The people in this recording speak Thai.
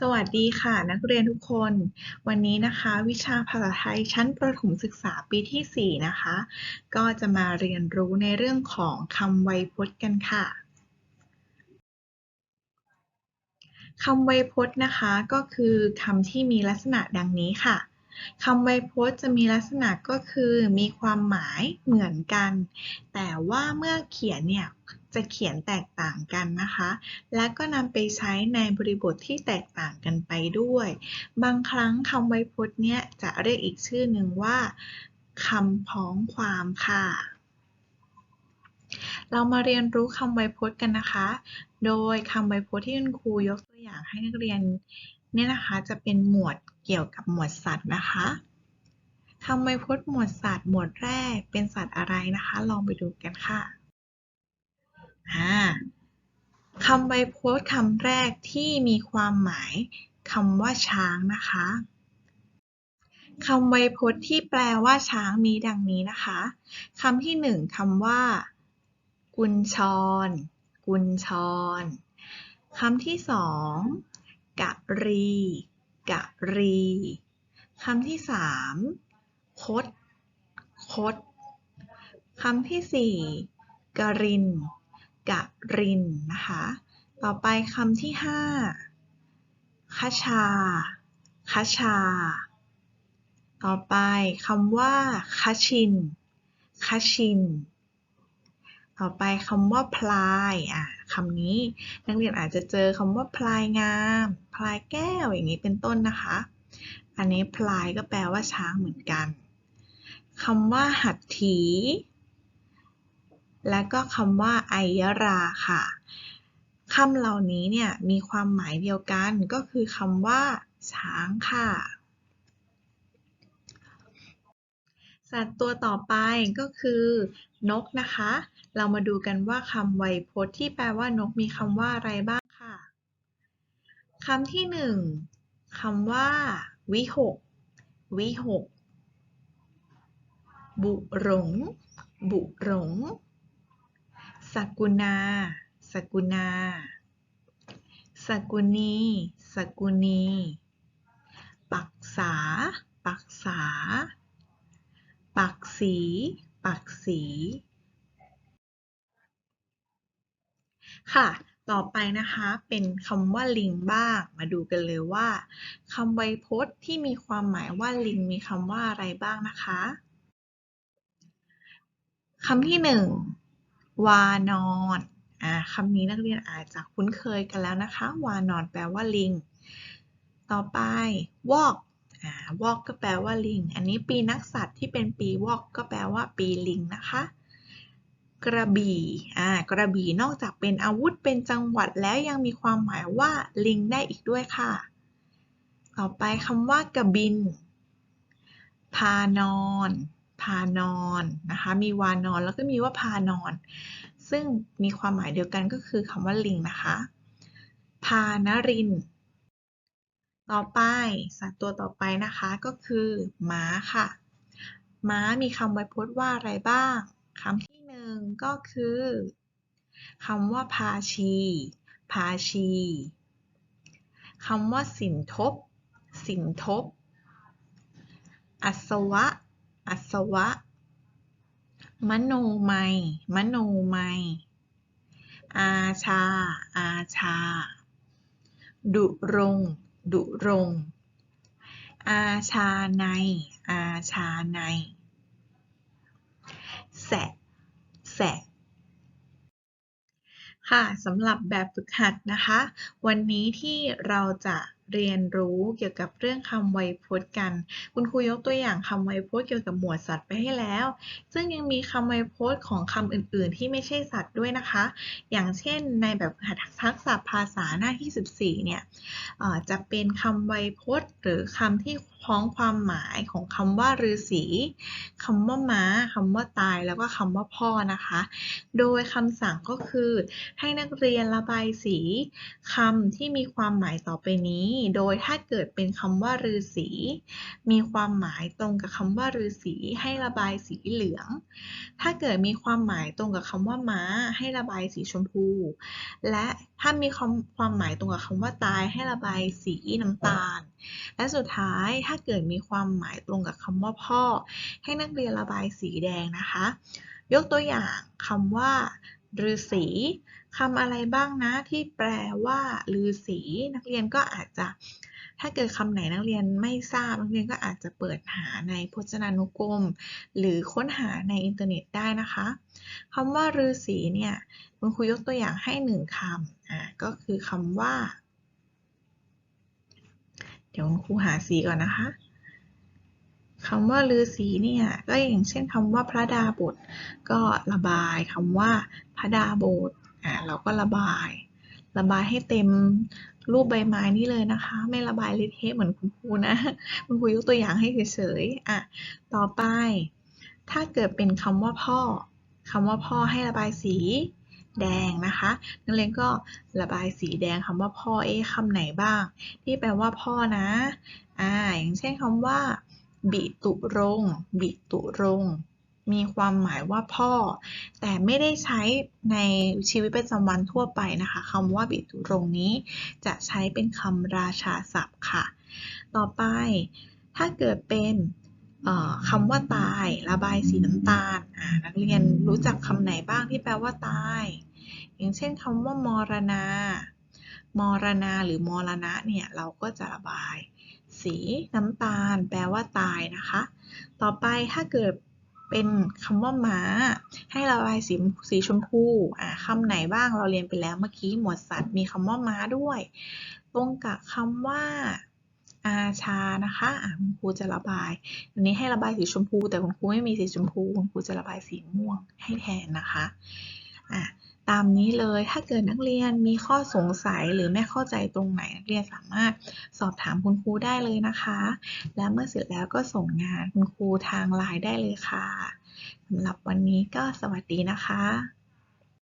สวัสดีค่ะ นักเรียนทุกคน วันนี้นะคะ วิชาภาษาไทยชั้นประถมศึกษาปีที่ 4 นะคะ ก็จะมาเรียนรู้ในเรื่องของคำไวยพจน์กันค่ะคำไวยพจน์นะคะก็คือคำที่มีลักษณะดังนี้ค่ะคำไวยพจน์จะมีลักษณะก็คือมีความหมายเหมือนกัน แต่ว่าเมื่อเขียนเนี่ย จะเขียนแตกต่างกันนะคะ และก็นำไปใช้ในบริบทที่แตกต่างกันไปด้วย บางครั้งคำไวยพจน์เนี่ยจะเรียกอีกชื่อหนึ่งว่าคำพ้องความค่ะ เรามาเรียนรู้คำไวยพจน์กันนะคะ โดยคำไวยพจน์ที่คุณครูยกตัวอย่างให้นักเรียนเนี่ยนะคะจะเป็นหมวดเกี่ยวกับหมวดสัตว์นะคะคำไวยพจน์หมวดสัตว์หมวดแรกเป็นสัตว์อะไรนะคะ ลองไปดูกันค่ะ คำไวยพจน์คำแรกที่มีความหมายคำว่าช้างนะคะคำไวยพจน์ที่แปลว่าช้างมีดังนี้นะคะคำที่หนึ่งคำว่า กุญชร กุญชรคำที่สองกะรี กะรีคำที่สามคด คดคำที่สี่กริน กะรินนะคะ ต่อไปคำที่ห้าคชาคชา ต่อไปคำว่าคชินคชิน ต่อไปคำว่าพลายอะคำนี้นักเรียนอาจจะเจอคำว่าพลายงาม พลายแก้วอย่างนี้เป็นต้นนะคะ อันนี้พลายก็แปลว่าช้างเหมือนกันคำว่าหัตถี และก็คำว่าไอยราค่ะคำเหล่านี้เนี่ยมีความหมายเดียวกันก็คือคำว่า ช้างค่ะ สัตว์ตัวต่อไปก็คือนกนะคะ เรามาดูกันว่าคำไวยพจน์ที่แปลว่านกมีคำว่าอะไรบ้างค่ะคำที่หนึ่งคำว่า วิหก วิหก บุหรงบุหรง สกุณา สกุณา สกุณี สกุณี ปักษา ปักษา ปักสี ปักสี ค่ะ ต่อไปนะคะ เป็นคำว่าลิงบ้าง มาดูกันเลยว่าคำไวยพจน์ที่มีความหมายว่าลิงมีคำว่าอะไรบ้างนะคะคำที่หนึ่ง วานอนอ่าคำนี้นักเรียนอาจจะคุ้นเคยกันแล้วนะคะ วานอนแปลว่าลิง ต่อไป walk อ่า walk ก็แปลว่าลิง อันนี้ปีนักสัตว์ที่เป็นปี walk ก็แปลว่าปีลิงนะคะ กระบี่อ่ากระบี่นอกจากเป็นอาวุธเป็นจังหวัดแล้วยังมีความหมายว่าลิงได้อีกด้วยค่ะ ต่อไปคำว่ากระบิน พานอน พานอนนะคะ มีวานอนแล้วก็มีว่าพานอน ซึ่งมีความหมายเดียวกันก็คือคำว่าลิงนะคะ พานริน ต่อไปสัตว์ตัวต่อไปนะคะก็คือม้าค่ะ ม้ามีคำไวยพจน์ว่าอะไรบ้างคำที่หนึ่งก็คือคำว่าพาชี พาชีคำว่าสินทบ สินทบ อัศวะ อัศวะ มโนมัย มโนมัย อาชา อาชา ดุรง ดุรง อาชาใน อาชาใน แสะ แสะค่ะสำหรับแบบฝึกหัดนะคะ วันนี้ที่เราจะเรียนรู้เกี่ยวกับเรื่องคำไวยพจน์กัน คุณครูยกตัวอย่างคำไวยพจน์เกี่ยวกับหมวดสัตว์ไปให้แล้ว ซึ่งยังมีคำไวยพจน์ของคำอื่น ๆ ที่ไม่ใช่สัตว์ด้วยนะคะ อย่างเช่นในแบบทักษะภาษาหน้าที่ 14 เนี่ยจะเป็นคำไวยพจน์ หรือคำที่พ้องความหมายของคำว่าฤาษีคำว่าม้าคำว่าตายแล้วก็คำว่าพ่อนะคะ โดยคำสั่งก็คือให้นักเรียนระบายสีคำที่มีความหมายต่อไปนี้โดยถ้าเกิดเป็นคำว่าฤาษีมีความหมายตรงกับคำว่าฤาษีให้ระบายสีเหลือง ถ้าเกิดมีความหมายตรงกับคำว่าม้า ให้ระบายสีชมพู และถ้ามีความความหมายตรงกับคำว่าตายให้ระบายสีน้ำตาล และสุดท้ายถ้าเกิดมีความหมายตรงกับคำว่าพ่อ ให้นักเรียนระบายสีแดงนะคะ ยกตัวอย่างคำว่า ฤาษีคำอะไรบ้างนะที่แปลว่าฤาษีนักเรียนก็อาจจะ ถ้าเกิดคำไหนนักเรียนไม่ทราบนักเรียนก็อาจจะเปิดหาในพจนานุกรม หรือค้นหาในอินเทอร์เน็ตได้นะคะคำว่าฤาษีเนี่ยคุณครูยกตัวอย่างให้หนึ่งคำอ่าก็คือคำว่า เดี๋ยวคุณครูหาสีก่อนนะคะ คำว่าฤาษีเนี่ยก็อย่างเช่นคำว่าพระดาบทก็ระบายคำว่าพระดาบทอ่าเราก็ระบาย ระบายให้เต็มรูปใบไม้นี่เลยนะคะ ไม่ระบายเละเทะเหมือนคุณครูนะคุณครูยกตัวอย่างให้เฉยๆอะต่อไป ถ้าเกิดเป็นคำว่าพ่อคำว่าพ่อให้ระบายสีแดงนะคะนักเรียนก็ระบายสีแดงคำว่าพ่อเอ๊ะคำไหนบ้าง ที่แปลว่าพ่อนะอ่าอย่างเช่นคำว่า บิตุรงบิตุรงมีความหมายว่าพ่อ แต่ไม่ได้ใช้ในชีวิตประจำวันทั่วไปนะคะคำว่าบิตุรงนี้ จะใช้เป็นคำราชาศัพท์ค่ะ ต่อไปถ้าเกิดเป็นคำว่าตาย ระบายสีน้ำตาลนักเรียนรู้จักคำไหนบ้างที่แปลว่าตาย อย่างเช่นคำว่ามรณา มรณาหรือมรณะเนี่ยเราก็จะระบาย สีน้ำตาล แปลว่าตายนะคะ ต่อไปถ้าเกิดเป็นคำว่าม้า ให้ระบายสีสีชมพูอ่าคำไหนบ้างเราเรียนไปแล้วเมื่อกี้หมวดสัตว์มีคำว่าม้าด้วย ตรงกับคำว่าอาชานะคะอะคุณครูจะระบายอันนี้ให้ระบายสีชมพู แต่คุณครูไม่มีสีชมพูคุณครูจะระบายสีม่วงให้แทนนะคะอะ ตามนี้เลย ถ้าเกิดนักเรียนมีข้อสงสัยหรือไม่เข้าใจตรงไหนนักเรียนสามารถสอบถามคุณครูได้เลยนะคะ และเมื่อเสร็จแล้วก็ส่งงานคุณครูทางไลน์ได้เลยค่ะสำหรับวันนี้ก็สวัสดีนะคะ